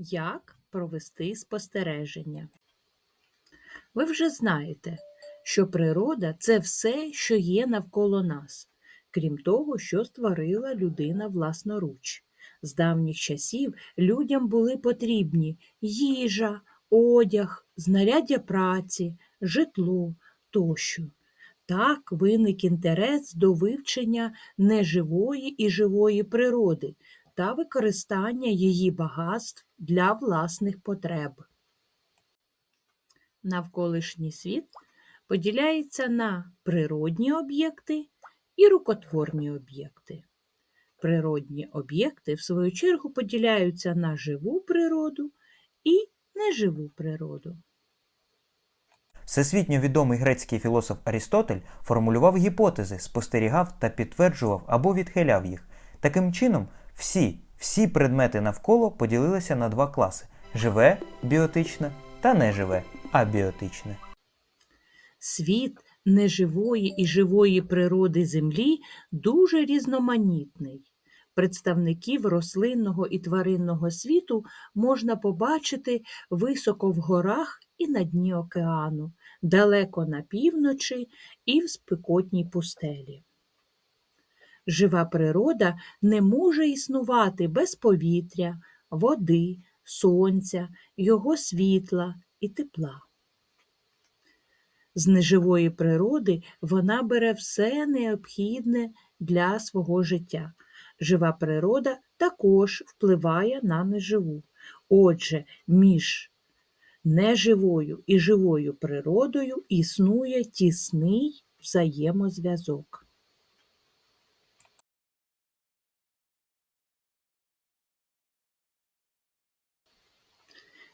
Як провести спостереження? Ви вже знаєте, що природа це все, що є навколо нас, крім того, що створила людина власноруч. З давніх часів людям були потрібні їжа, одяг, знаряддя праці, житло тощо. Так виник інтерес до вивчення неживої і живої природи та використання її багатств для власних потреб. Навколишній світ поділяється на природні об'єкти і рукотворні об'єкти. Природні об'єкти, в свою чергу, поділяються на живу природу і неживу природу. Всесвітньо відомий грецький філософ Арістотель формулював гіпотези, спостерігав та підтверджував або відхиляв їх. Таким чином, всі, всі предмети навколо поділилися на два класи: живе біотичне та неживе абіотичне. Світ неживої і живої природи Землі дуже різноманітний. Представників рослинного і тваринного світу можна побачити високо в горах і на дні океану, далеко на півночі і в спекотній пустелі. Жива природа не може існувати без повітря, води, сонця, його світла і тепла. З неживої природи вона бере все необхідне для свого життя. Жива природа також впливає на неживу. Отже, між неживою і живою природою існує тісний взаємозв'язок.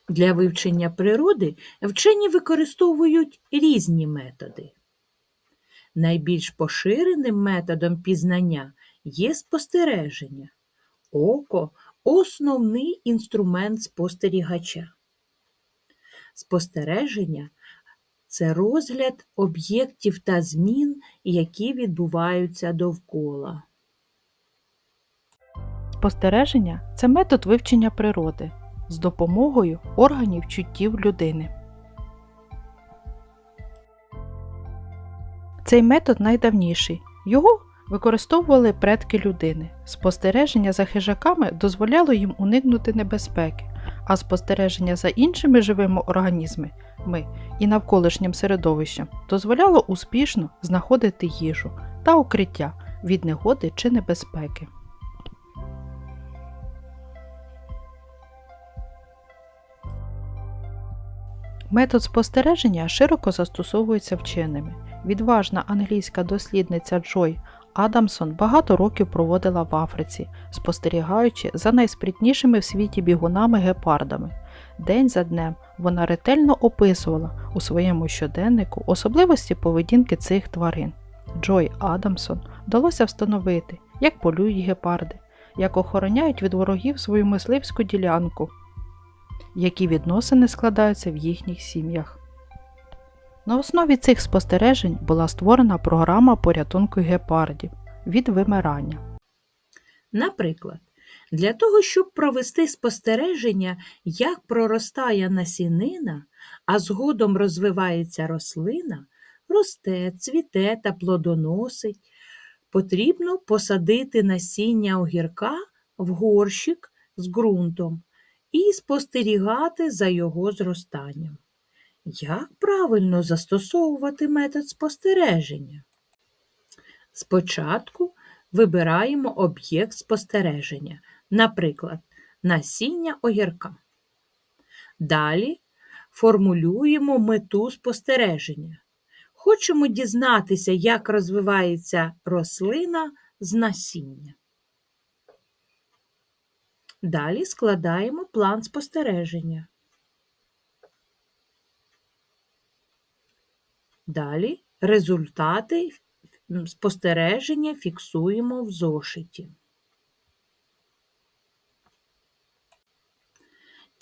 Для вивчення природи вчені використовують різні методи. Найбільш поширеним методом пізнання є спостереження. Око основний інструмент спостерігача. Спостереження це розгляд об'єктів та змін, які відбуваються довкола. Спостереження це метод вивчення природи з допомогою органів чуттів людини. Цей метод найдавніший. Його використовували предки людини. Спостереження за хижаками дозволяло їм уникнути небезпеки, а спостереження за іншими живими організмами і навколишнім середовищем дозволяло успішно знаходити їжу та укриття від негоди чи небезпеки. Метод спостереження широко застосовується вченими. Відважна англійська дослідниця Джой Адамсон багато років проводила в Африці, спостерігаючи за найспритнішими в світі бігунами гепардами. День за днем вона ретельно описувала у своєму щоденнику особливості поведінки цих тварин. Джой Адамсон вдалося встановити, як полюють гепарди, як охороняють від ворогів свою мисливську ділянку, які відносини складаються в їхніх сім'ях. На основі цих спостережень була створена програма порятунку гепардів від вимирання. Наприклад, для того, щоб провести спостереження, як проростає насінина, а згодом розвивається рослина, росте, цвіте та плодоносить, потрібно посадити насіння огірка в горщик з ґрунтом і спостерігати за його зростанням. Як правильно застосовувати метод спостереження? Спочатку вибираємо об'єкт спостереження, наприклад, насіння огірка. Далі формулюємо мету спостереження. Хочемо дізнатися, як розвивається рослина з насіння. Далі складаємо план спостереження. Далі результати спостереження фіксуємо в зошиті.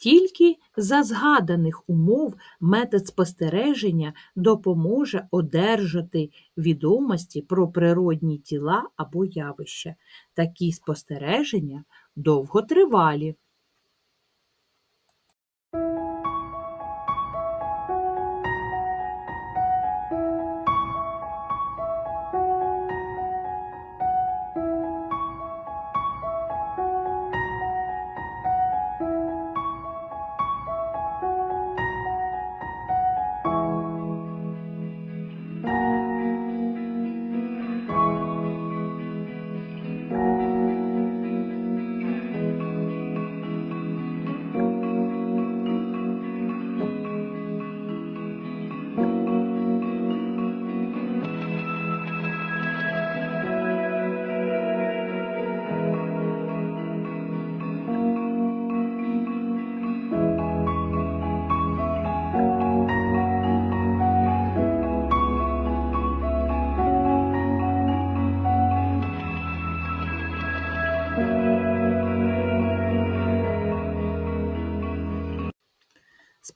Тільки за згаданих умов метод спостереження допоможе одержати відомості про природні тіла або явища. Такі спостереження довготривалі.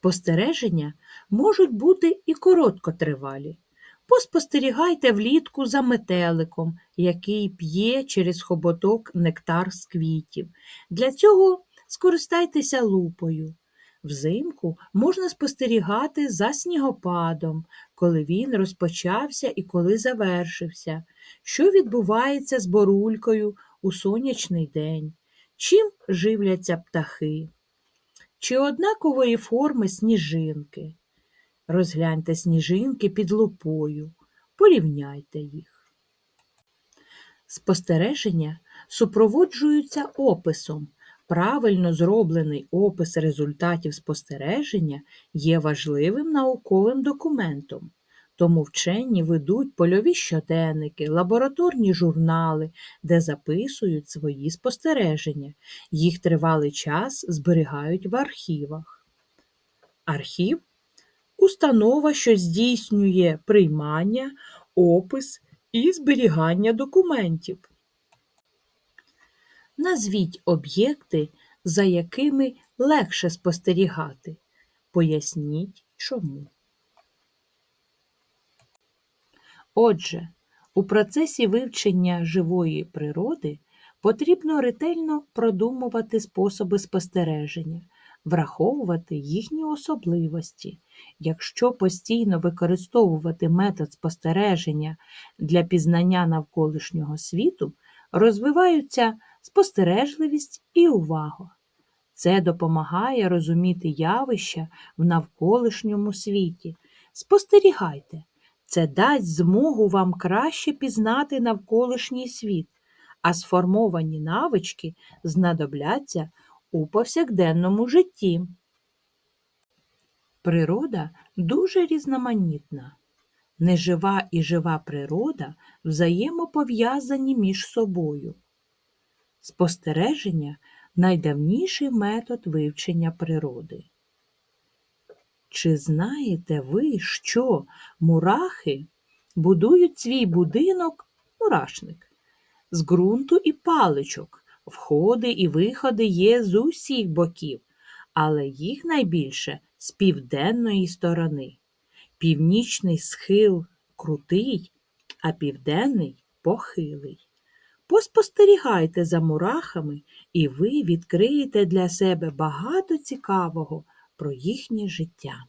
Спостереження можуть бути і короткотривалі. Поспостерігайте влітку за метеликом, який п'є через хоботок нектар з квітів. Для цього скористайтеся лупою. Взимку можна спостерігати за снігопадом, коли він розпочався і коли завершився, що відбувається з борулькою у сонячний день, чим живляться птахи, чи однакової форми сніжинки. Розгляньте сніжинки під лупою, порівняйте їх. Спостереження супроводжуються описом. Правильно зроблений опис результатів спостереження є важливим науковим документом. Тому вчені ведуть польові щоденники, лабораторні журнали, де записують свої спостереження. Їх тривалий час зберігають в архівах. Архів установа, що здійснює приймання, опис і зберігання документів. Назвіть об'єкти, за якими легше спостерігати. Поясніть чому. Отже, у процесі вивчення живої природи потрібно ретельно продумувати способи спостереження, враховувати їхні особливості. Якщо постійно використовувати метод спостереження для пізнання навколишнього світу, розвиваються спостережливість і увага. Це допомагає розуміти явища в навколишньому світі. Спостерігайте, це дасть змогу вам краще пізнати навколишній світ, а сформовані навички знадобляться у повсякденному житті. Природа дуже різноманітна. Нежива і жива природа взаємопов'язані між собою. Спостереження найдавніший метод вивчення природи. Чи знаєте ви, що мурахи будують свій будинок мурашник з ґрунту і паличок? Входи і виходи є з усіх боків, але їх найбільше з південної сторони. Північний схил крутий, а південний похилий. Поспостерігайте за мурахами, і ви відкриєте для себе багато цікавого про їхнє життя.